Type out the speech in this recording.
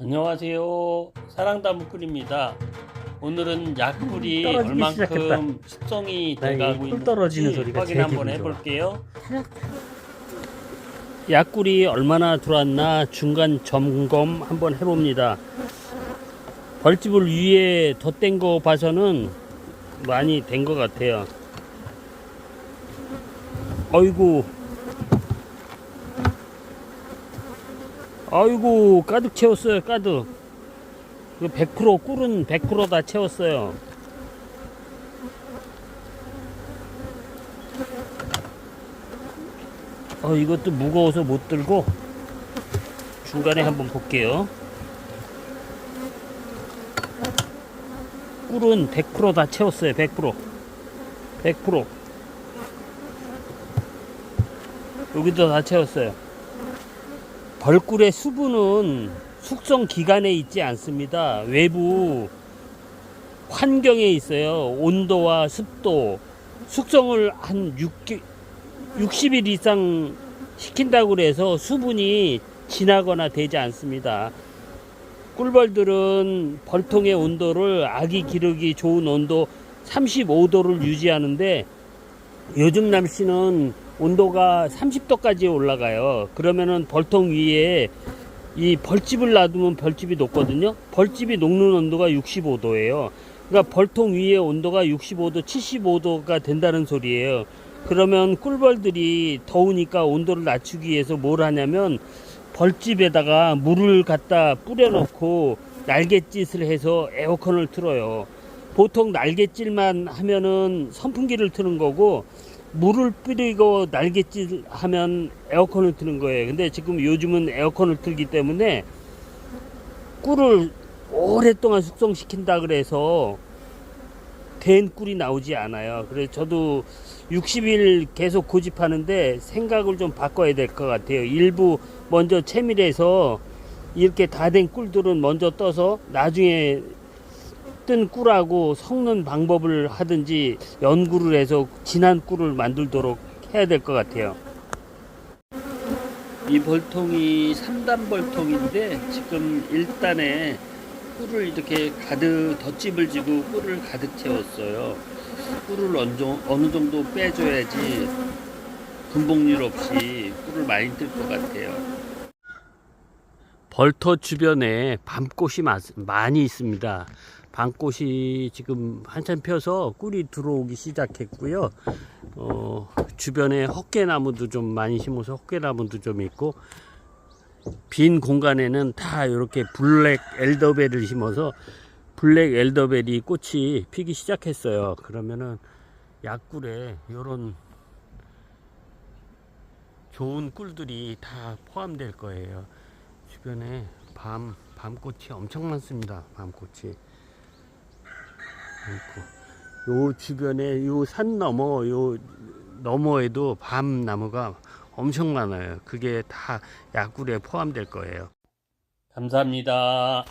안녕하세요. 사랑다무꾼입니다. 오늘은 약꿀이 떨어지기 얼만큼 숙성이 돼가고 꿀 있는지 확인 한번. 해볼게요. 약꿀이 얼마나 들어왔나 중간 점검 한번 해봅니다. 벌집을 위에 덧댄 거 봐서는 많이 된 것 같아요. 어이구. 아이고 가득 채웠어요 가득. 이거 100% 꿀은 100%다 채웠어요. 어 이것도 무거워서 못 들고 중간에 한번 볼게요. 꿀은 100%다 채웠어요 100% 100% 여기도 다 채웠어요 벌꿀의 수분은 숙성 기간에 있지 않습니다. 외부 환경에 있어요. 온도와 습도, 숙성을 한 6, 60일 이상 시킨다고 그래서 수분이 진하거나 되지 않습니다. 꿀벌들은 벌통의 온도를 아기 기르기 좋은 온도 35도를 유지하는데 요즘 날씨는 온도가 30도까지 올라가요. 그러면은 벌통 위에 이 벌집을 놔두면 벌집이 녹거든요. 벌집이 녹는 온도가 65도예요. 그러니까 벌통 위에 온도가 65도, 75도가 된다는 소리예요. 그러면 꿀벌들이 더우니까 온도를 낮추기 위해서 뭘 하냐면 벌집에다가 물을 갖다 뿌려놓고 날갯짓을 해서 에어컨을 틀어요. 보통 날갯질만 하면은 선풍기를 트는 거고 물을 뿌리고 날갯질 하면 에어컨을 트는 거예요. 근데 지금 요즘은 에어컨을 틀기 때문에 꿀을 오랫동안 숙성시킨다 그래서 된 꿀이 나오지 않아요. 그래서 저도 60일 계속 고집하는데 생각을 좀 바꿔야 될 것 같아요. 일부 먼저 채밀해서 이렇게 다 된 꿀들은 먼저 떠서 나중에 뜬 꿀하고 섞는 방법을 하든지 연구를 해서 진한 꿀을 만들도록 해야 될 것 같아요. 이 벌통이 3단 벌통인데 지금 1단에 꿀을 이렇게 가득 덧집을 지고 꿀을 가득 채웠어요. 꿀을 어느 정- 정도 빼줘야지 분봉률 없이 꿀을 많이 뜰 것 같아요. 벌터 주변에 밤꽃이 마- 많이 있습니다. 밤꽃이 지금 한참 펴서 꿀이 들어오기 시작했고요. 어, 주변에 헛개나무도 좀 많이 심어서 헛개나무도 좀 있고 빈 공간에는 다 이렇게 블랙 엘더벨을 심어서 블랙 엘더벨이 꽃이 피기 시작했어요. 그러면은 약꿀에 이런 좋은 꿀들이 다 포함될 거예요. 주변에 밤 밤꽃이 엄청 많습니다. 밤꽃이. 많고. 요 주변에 요 산 너머 요 너머에도 밤 나무가 엄청 많아요. 그게 다 약꿀에 포함될 거예요. 감사합니다.